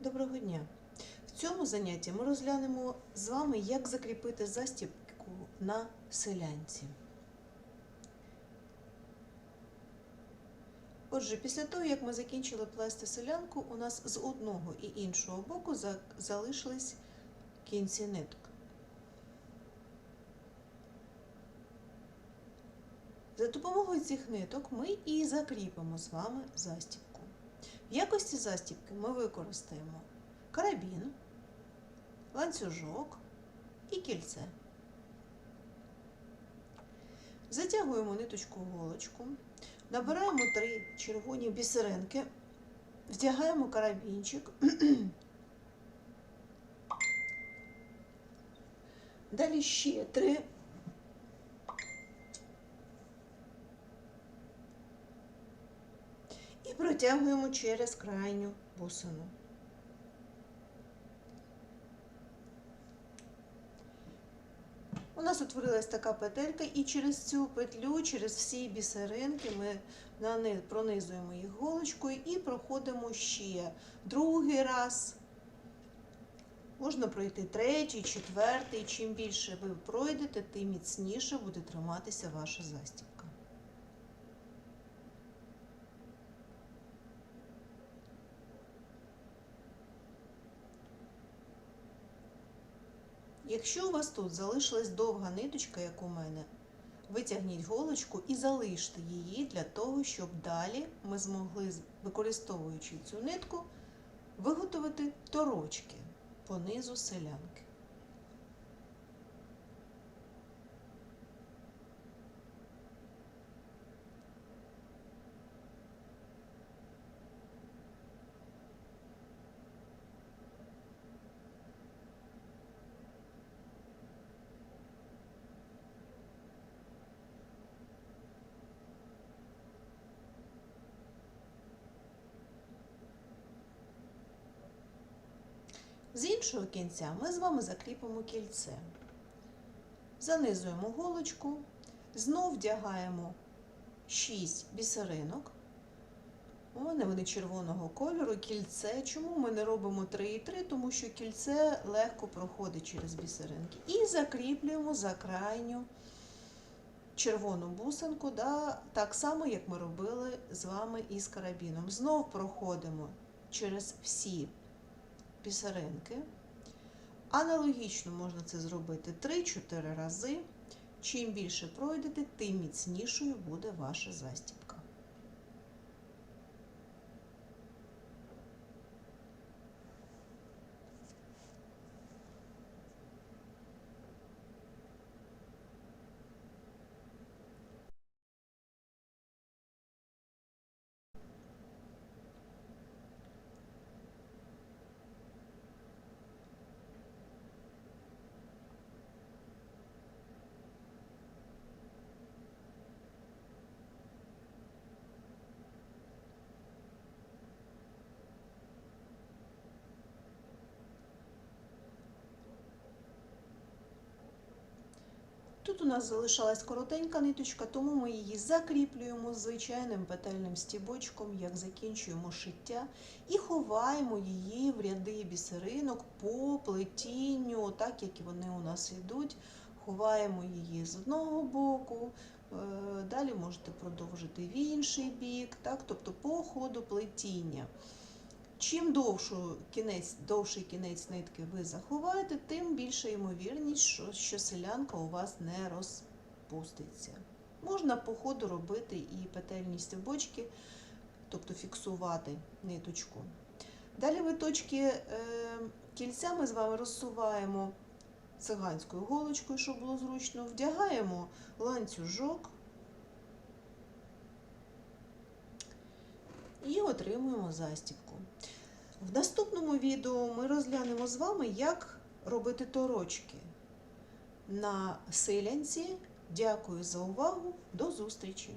Доброго дня! В цьому занятті ми розглянемо з вами, як закріпити застібку на селянці. Отже, після того, як ми закінчили плести селянку, у нас з одного і іншого боку залишились кінці ниток. За допомогою цих ниток ми і закріпимо з вами застібку. В якості застібки ми використаємо карабін, ланцюжок і кільце. Затягуємо ниточку голочку, набираємо три червоні бісеринки, вдягаємо карабінчик. Далі ще три. І протягуємо через крайню бусину. У нас утворилась така петелька, і через цю петлю, через всі бісеринки ми нани- пронизуємо їх голочкою і проходимо ще другий раз. Можна пройти третій, четвертий. Чим більше ви пройдете, тим міцніше буде триматися ваша застібка. Якщо у вас тут залишилась довга ниточка, як у мене, витягніть голочку і залиште її для того, щоб далі ми змогли, використовуючи цю нитку, виготовити торочки по низу селянки. З іншого кінця ми з вами закріпимо кільце. Занизуємо голочку, знов вдягаємо 6 бісеринок. У вони червоного кольору, кільце. Чому ми не робимо 3 і 3? Тому що кільце легко проходить через бісеринки. І закріплюємо за крайню червону бусинку, да, так само, як ми робили з вами із карабіном. Знов проходимо через всі пісаринки. Аналогічно можна це зробити 3-4 рази. Чим більше пройдете, тим міцнішою буде ваша застібка. Тут у нас залишалась коротенька ниточка, тому ми її закріплюємо звичайним петельним стібочком, як закінчуємо шиття, і ховаємо її в ряди бісеринок по плетінню, так як вони у нас йдуть. Ховаємо її з одного боку, е, далі можете продовжити в інший бік, так, тобто по ходу плетіння. Чим довшу кінець, довший кінець нитки ви заховаєте, тим більша ймовірність, що, що селянка у вас не розпуститься. Можна по ходу робити і петельні стебочки, тобто фіксувати ниточку. Далі виточки е, кільця ми з вами розсуваємо циганською голочкою, щоб було зручно, вдягаємо ланцюжок і отримуємо застібку. В наступному відео ми розглянемо з вами, як робити торочки на селянці. Дякую за увагу. До зустрічі!